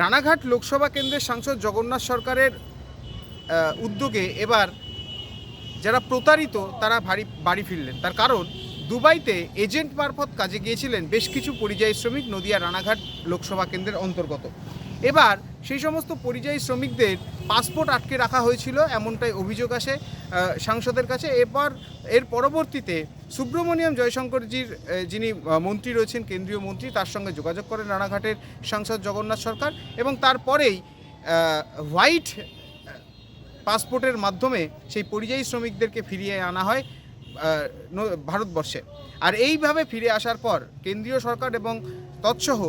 রানাঘাট লোকসভা কেন্দ্রের সাংসদ জগন্নাথ সরকারের উদ্যোগে এবার যারা প্রতারিত তারা ভারী, বাড়ি ফিরলেন। তার কারণ, দুবাইতে এজেন্ট মারফত কাজে গিয়েছিলেন বেশ কিছু পরিযায়ী শ্রমিক নদিয়া রানাঘাট লোকসভা কেন্দ্রের অন্তর্গত। এবার সেই সমস্ত পরিযায়ী শ্রমিকদের পাসপোর্ট আটকে রাখা হয়েছিল, এমনটাই অভিযোগ আসে সাংসদের কাছে। এরপর, এর পরবর্তীতে সুব্রমণিয়াম জয়শঙ্করজির যিনি মন্ত্রী রয়েছেন, কেন্দ্রীয় মন্ত্রী, তার সঙ্গে যোগাযোগ করেন রানাঘাটের সাংসদ জগন্নাথ সরকার এবং তারপরেই হোয়াইট পাসপোর্টের মাধ্যমে সেই পরিযায়ী শ্রমিকদেরকে ফিরিয়ে আনা হয় ভারতবর্ষে। আর এইভাবে ফিরে আসার পর কেন্দ্রীয় সরকার এবং তৎসহ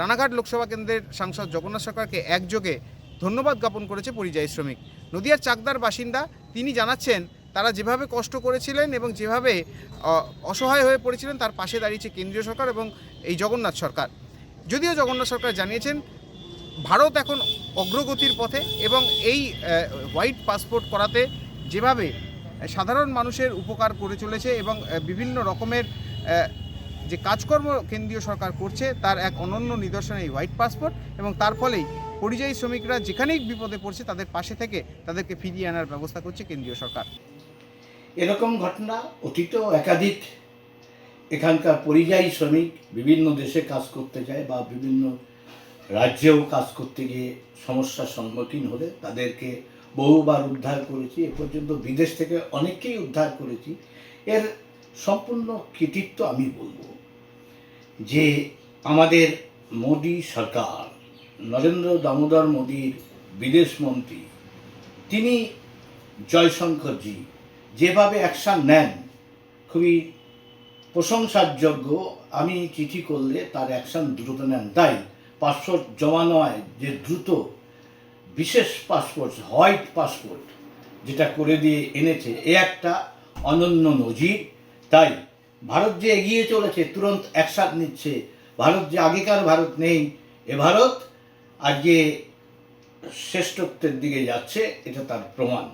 রানাঘাট লোকসভা কেন্দ্রের সাংসদ জগন্নাথ সরকারকে একযোগে ধন্যবাদ জ্ঞাপন করেছে পরিযায়ী শ্রমিক। নদিয়ার চাকদার বাসিন্দা, তিনি জানাচ্ছেন, তারা যেভাবে কষ্ট করেছিলেন এবং যেভাবে অসহায় হয়ে পড়েছিলেন, তার পাশে দাঁড়িয়েছে কেন্দ্রীয় সরকার এবং এই জগন্নাথ সরকার। যদিও জগন্নাথ সরকার জানিয়েছেন, ভারত এখন অগ্রগতির পথে এবং এই হোয়াইট পাসপোর্ট করাতে যেভাবে সাধারণ মানুষের উপকার করে চলেছে এবং বিভিন্ন রকমের যে কাজকর্ম কেন্দ্রীয় সরকার করছে, তার এক অনন্য নিদর্শন এই হোয়াইট পাসপোর্ট এবং তার ফলেই পরিযায়ী শ্রমিকরা যেখানেই বিপদে পড়ছে, তাদের পাশে থেকে তাদেরকে ফিরিয়ে আনার ব্যবস্থা করছে কেন্দ্রীয় সরকার। এরকম ঘটনা অতীত একাধিক। এখানকার পরিযায়ী শ্রমিক বিভিন্ন দেশে কাজ করতে যায় বা বিভিন্ন রাজ্যেও কাজ করতে গিয়ে সমস্যার সম্মুখীন হলে তাদেরকে বহুবার উদ্ধার করেছি। এ পর্যন্ত বিদেশ থেকে অনেককেই উদ্ধার করেছি। এর সম্পূর্ণ কৃতিত্ব আমি বলব যে আমাদের মোদী সরকার, নরেন্দ্র দামোদর মোদীর বিদেশ মন্ত্রী, তিনি জয়শঙ্করজি, যেভাবে অ্যাকশান নেন, খুবই প্রশংসার যোগ্য আমি চিঠি করলে তার অ্যাকশান দ্রুত নেন। তাই পাসপোর্ট জমা নয়, যে দ্রুত, বিশেষ পাসপোর্ট, হোয়াইট পাসপোর্ট যেটা করে দিয়ে এনেছে, এ একটা অনন্য নজির। তাই ভারত যে এগিয়ে চলেছে, তুরন্ত একসাথ নিচ্ছে। ভারত যে আগেকার ভারত নেই, এ ভারত আজকে শ্রেষ্ঠত্বের দিকে যাচ্ছে, এটা তার প্রমাণ।